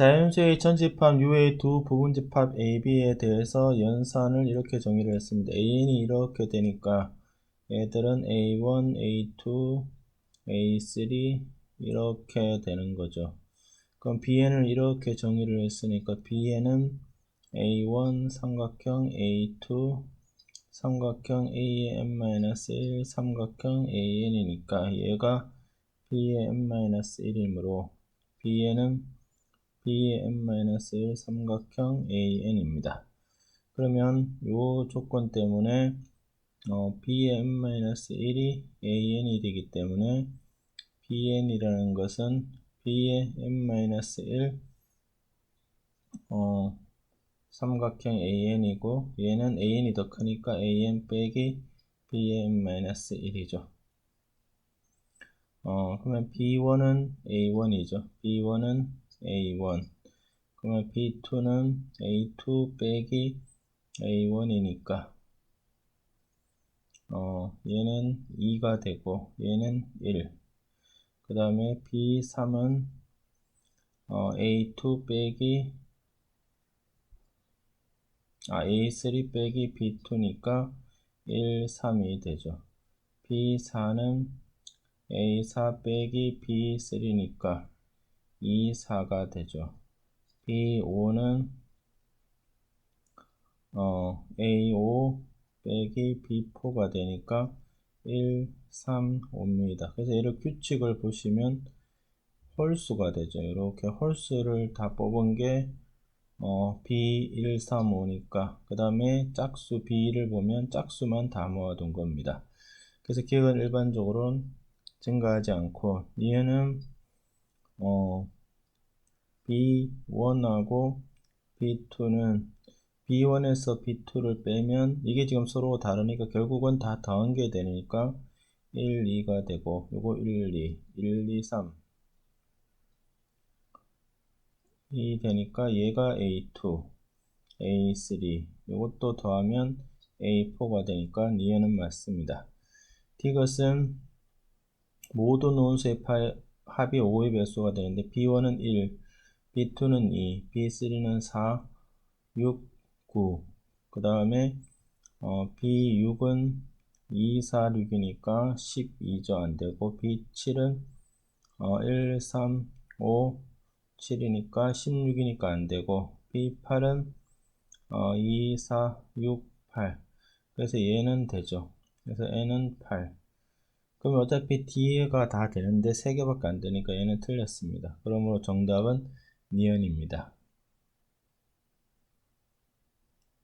자연수의 전집합 U의 두 부분집합 AB에 대해서 연산을 이렇게 정의를 했습니다. AN이 이렇게 되니까 얘들은 A1, A2, A3 이렇게 되는 거죠. 그럼 BN을 이렇게 정의를 했으니까 BN은 A1 삼각형 A2 삼각형 AN-1 삼각형 AN이니까 얘가 B의 n-1이므로 Bn은 B의 n-1 삼각형 AN입니다. 그러면 이 조건 때문에 어, B의 n-1이 AN이 되기 때문에 BN이라는 것은 B의 n-1 어, 삼각형 AN이고 얘는 AN이 더 크니까 AN 빼기 B의 n-1이죠. 어, 그러면 B1은 A1이죠. B1은 A1. 그러면 B2는 A2 빼기 A1이니까, 어, 얘는 2가 되고, 얘는 1. 그 다음에 B3은 어, A2 빼기, 아, A3 빼기 B2니까 1, 3이 되죠. B4는 A4 빼기 B3니까 2, 4가 되죠. B5는 어, A5 빼기 B4가 되니까 1, 3, 5입니다. 그래서 얘를 규칙을 보시면 홀수가 되죠. 이렇게 홀수를 다 뽑은 게 어, B1, 3, 5니까 그 다음에 짝수 B를 보면 짝수만 다 모아둔 겁니다. 그래서 기억은 일반적으로는 증가하지 않고 얘는 어, B1하고 B2는 B1에서 B2를 빼면 이게 지금 서로 다르니까 결국은 다 더한 게 되니까 1, 2가 되고 요거 1, 2, 1, 2, 3 이 되니까 얘가 A2, A3 이것도 더하면 A4가 되니까 얘는 맞습니다. 이것은 모든 논수의 합이 5의 배수가 되는데 B1은 1, B2는 2, B3는 4, 6, 9. 그 다음에 어, B6은 2, 4, 6이니까 12죠. 안 되고 B7은 어, 1, 3, 5, 7이니까 16이니까 안 되고 B8은 어, 2, 4, 6, 8. 그래서 얘는 되죠. 그래서 N은 8. 그럼 어차피 D가 다 되는데 3개밖에 안 되니까 얘는 틀렸습니다. 그러므로 정답은 니은입니다.